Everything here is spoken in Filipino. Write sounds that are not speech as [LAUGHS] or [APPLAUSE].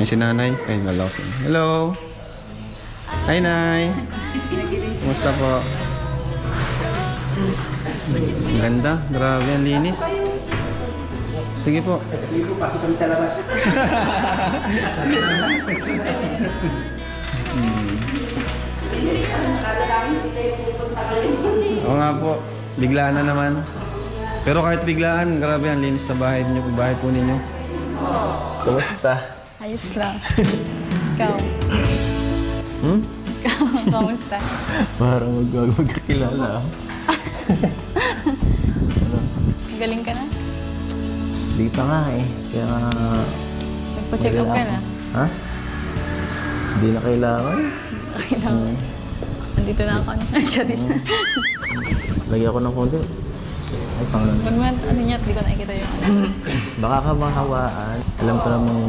Ay, si nanay. Ay, nalaw siya. Hello. Hi, nay. Kumusta po? Ang ganda. Grabe, ang linis. Sige po. Pasok kami sa labas. Oo nga po. Biglaan na naman. Pero kahit biglaan, grabe ang linis sa bahay niyo, bahay po ninyo. Kumusta? Ayos lang. [LAUGHS] Ikaw. Hmm? Ikaw, kamusta? [LAUGHS] Parang mag magkakilala. [LAUGHS] Galing ka na? Di pa nga eh. Kaya. Nagpa-check up ka na? Ha? Hindi na kailangan. Okay lang. Nandito na ako. Charis na. Lagyan ko ng konti. Ay, pang Pag ano niya, di ko nakikita yung ano. Baka ka mahawaan. Alam ko namang